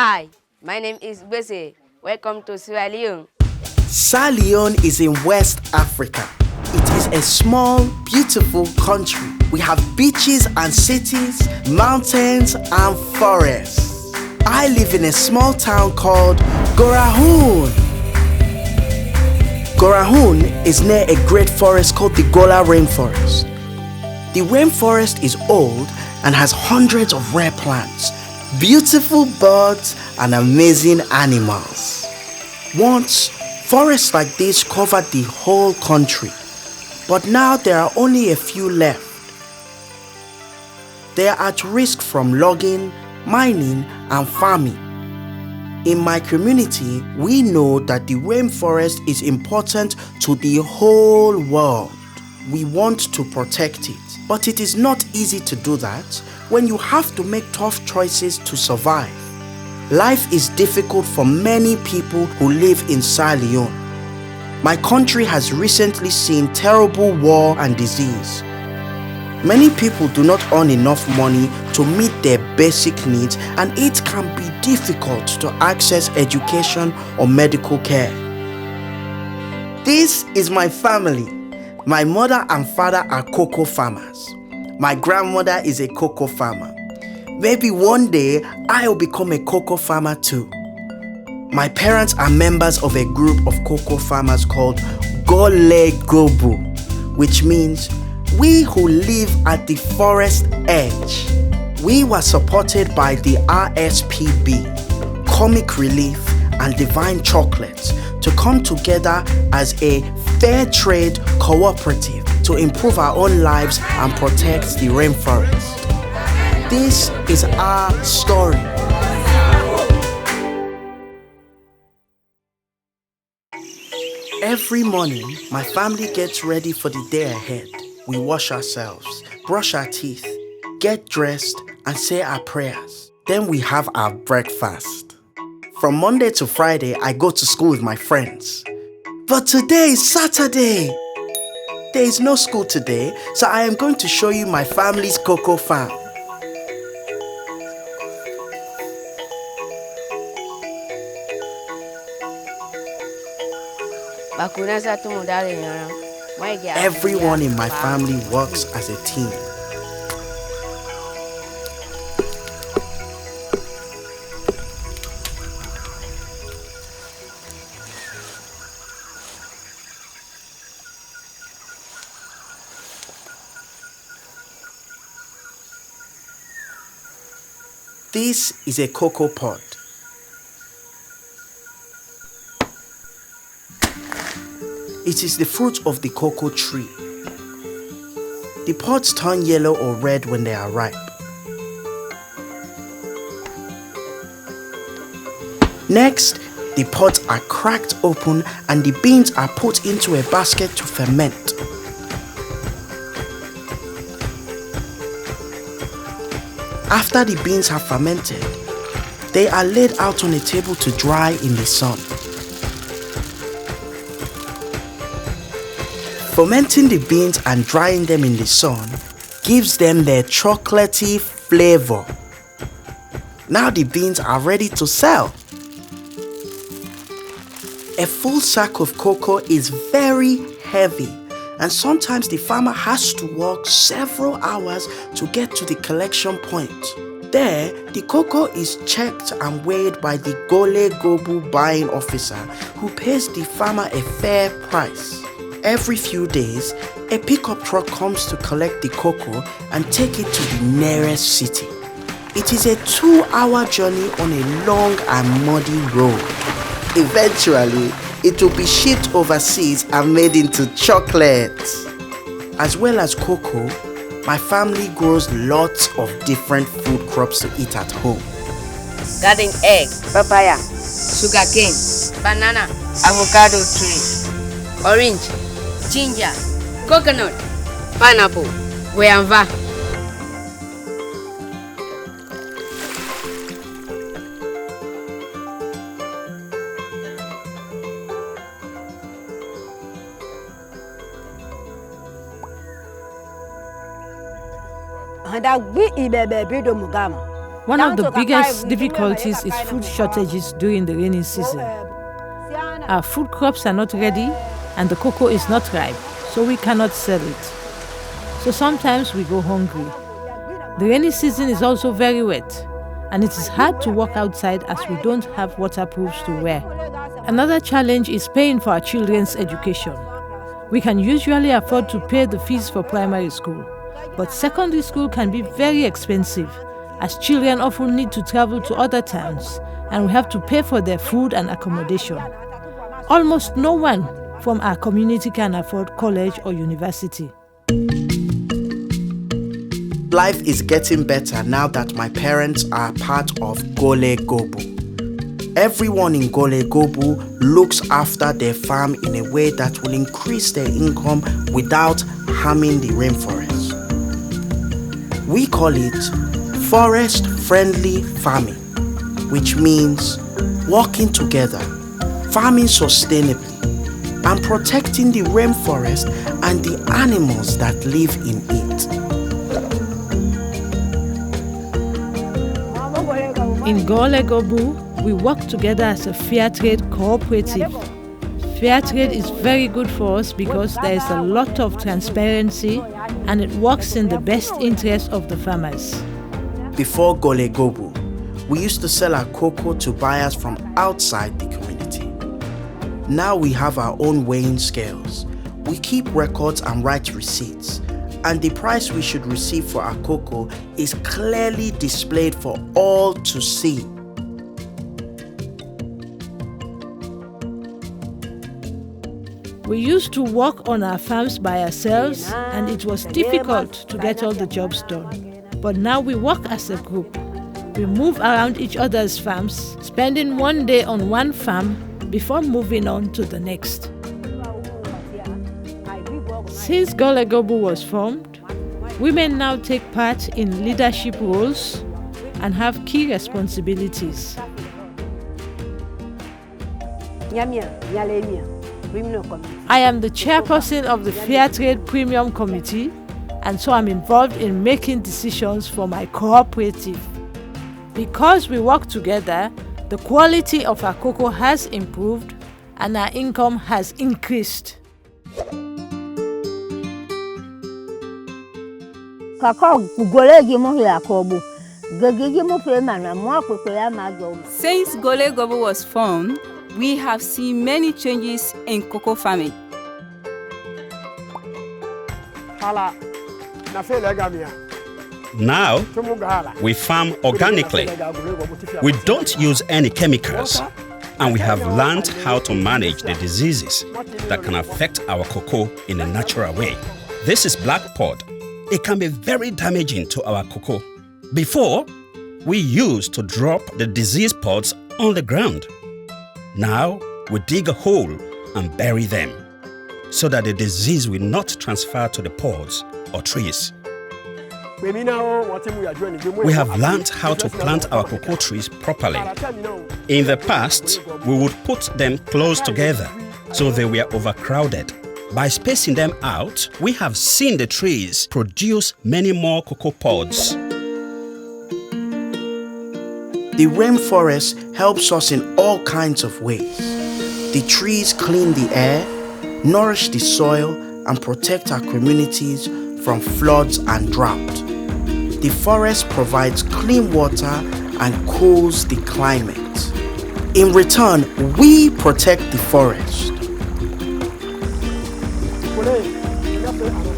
Hi, my name is Bese. Welcome to Sierra Leone. Sierra Leone is in West Africa. It is a small, beautiful country. We have beaches and cities, mountains and forests. I live in a small town called Gorahoon. Gorahoon is near a great forest called the Gola Rainforest. The rainforest is old and has hundreds of rare plants, beautiful birds, and amazing animals. Once, forests like this covered the whole country, but now there are only a few left. They are at risk from logging, mining, and farming. In my community, we know that the rainforest is important to the whole world. We want to protect it, but it is not easy to do that when you have to make tough choices to survive. Life is difficult for many people who live in Sierra Leone. My country has recently seen terrible war and disease. Many people do not earn enough money to meet their basic needs, and it can be difficult to access education or medical care. This is my family. My mother and father are cocoa farmers. My grandmother is a cocoa farmer. Maybe one day I'll become a cocoa farmer too. My parents are members of a group of cocoa farmers called Gole Gobu, which means we who live at the forest edge. We were supported by the RSPB, Comic Relief, and Divine Chocolates to come together as a fair trade cooperative to improve our own lives and protect the rainforest. This is our story. Every morning, my family gets ready for the day ahead. We wash ourselves, brush our teeth, get dressed, and say our prayers. Then we have our breakfast. From Monday to Friday, I go to school with my friends. But today is Saturday. There is no school today, so I am going to show you my family's cocoa farm. Bakuna sa tumu dare yana. Mai gya. Everyone in my family works as a team. This is a cocoa pod. It is the fruit of the cocoa tree. The pods turn yellow or red when they are ripe. Next, the pods are cracked open and the beans are put into a basket to ferment. After the beans have fermented, they are laid out on a table to dry in the sun. Fermenting the beans and drying them in the sun gives them their chocolatey flavor. Now the beans are ready to sell. A full sack of cocoa is very heavy, and sometimes the farmer has to walk several hours to get to the collection point. There, the cocoa is checked and weighed by the Gole Gobu buying officer who pays the farmer a fair price. Every few days, a pickup truck comes to collect the cocoa and take it to the nearest city. It is a two hour journey on a long and muddy road. Eventually, it will be shipped overseas and made into chocolate. As well as cocoa, my family grows lots of different food crops to eat at home. Garden egg, papaya, sugar cane, banana, avocado tree, orange, ginger, coconut, pineapple, guava. One of the biggest difficulties is food shortages during the rainy season. Our food crops are not ready and the cocoa is not ripe, so we cannot sell it. So sometimes we go hungry. The rainy season is also very wet, and it is hard to walk outside as we don't have waterproofs to wear. Another challenge is paying for our children's education. We can usually afford to pay the fees for primary school, but secondary school can be very expensive as children often need to travel to other towns and we have to pay for their food and accommodation. Almost no one from our community can afford college or university. Life is getting better now that my parents are part of Gole Gobu. Everyone in Gole Gobu looks after their farm in a way that will increase their income without harming the rainforest. We call it forest friendly farming, which means working together, farming sustainably, and protecting the rainforest and the animals that live in it. In Gole Gobu, we work together as a fair trade cooperative. Fair trade is very good for us because there is a lot of transparency and it works in the best interest of the farmers. Before Gole Gobu, we used to sell our cocoa to buyers from outside the community. Now we have our own weighing scales. We keep records and write receipts and the price we should receive for our cocoa is clearly displayed for all to see. We used to work on our farms by ourselves, and it was difficult to get all the jobs done. But now we work as a group. We move around each other's farms, spending one day on one farm before moving on to the next. Since Gole Gobu was formed, women now take part in leadership roles and have key responsibilities. I am the chairperson of the Fair Trade Premium Committee, and so I'm involved in making decisions for my cooperative. Because we work together, the quality of our cocoa has improved and our income has increased. Since Gole Gobu was formed, we have seen many changes in cocoa farming. Now, we farm organically. We don't use any chemicals, and we have learned how to manage the diseases that can affect our cocoa in a natural way. This is black pod it can be very damaging to our cocoa. Before, we used to drop the disease pods on the ground. Now, we dig a hole and bury them so that the disease will not transfer to the pods or trees. We have learned how to plant our cocoa trees properly. In the past, we would put them close together so they were overcrowded. By spacing them out, we have seen the trees produce many more cocoa pods. The rainforest helps us in all kinds of ways. The trees clean the air, nourish the soil, and protect our communities from floods and drought. The forest provides clean water and cools the climate. In return, we protect the forest.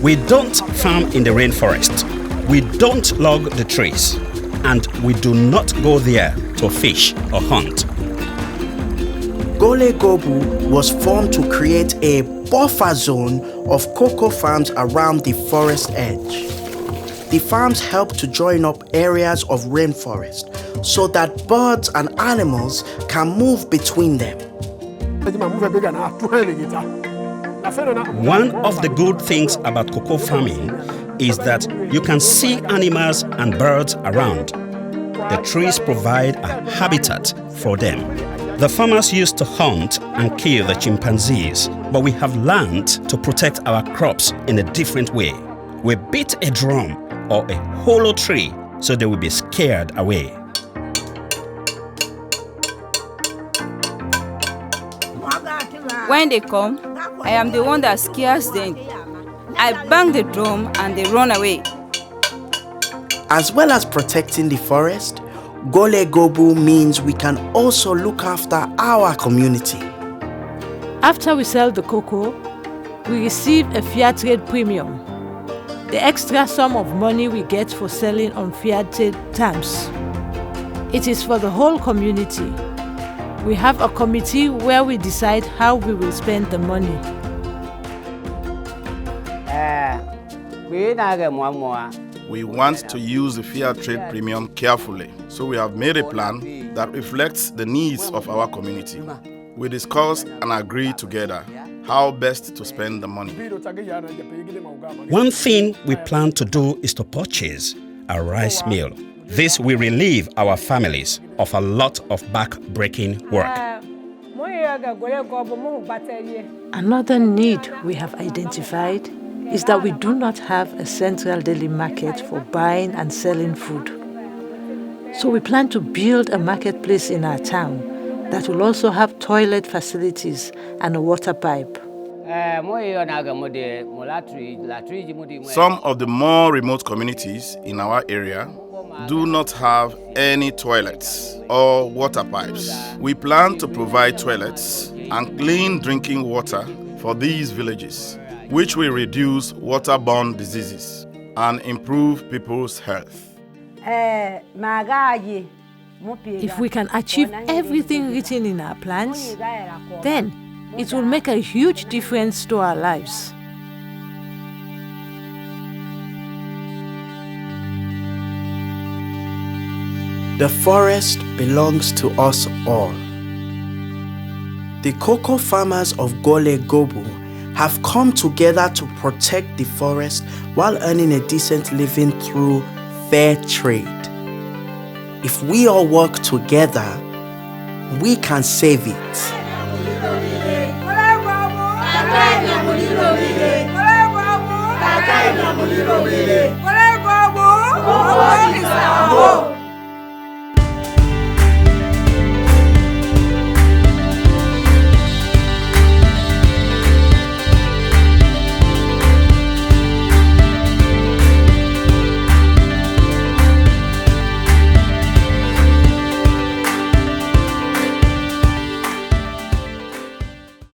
We don't farm in the rainforest. We don't log the trees. And we do not go there to fish or hunt. Gole Gobu was formed to create a buffer zone of cocoa farms around the forest edge. The farms help to join up areas of rainforest so that birds and animals can move between them. One of the good things about cocoa farming is that you can see animals and birds around. The trees provide a habitat for them. The farmers used to hunt and kill the chimpanzees, but we have learned to protect our crops in a different way. We beat a drum or a hollow tree so they will be scared away. When they come, I am the one that scares them I bang the drum and they run away. As well as protecting the forest, Gole Gobu means we can also look after our community. After we sell the cocoa, we receive a fair trade premium, the extra sum of money we get for selling on fair trade terms. It is for the whole community. We have a committee where we decide how we will spend the money. We want to use the fair trade premium carefully, so we have made a plan that reflects the needs of our community. We discuss and agree together how best to spend the money. One thing we plan to do is to purchase a rice mill. This will relieve our families of a lot of back-breaking work. Another need we have identified is that we do not have a central daily market for buying and selling food. So we plan to build a marketplace in our town that will also have toilet facilities and a water pipe. Some of the more remote communities in our area do not have any toilets or water pipes. We plan to provide toilets and clean drinking water for these villages, which will reduce waterborne diseases and improve people's health. If we can achieve everything written in our plans, then it will make a huge difference to our lives. The forest belongs to us all. The cocoa farmers of Gole Gobu have come together to protect the forest while earning a decent living through fair trade. If we all work together, we can save it.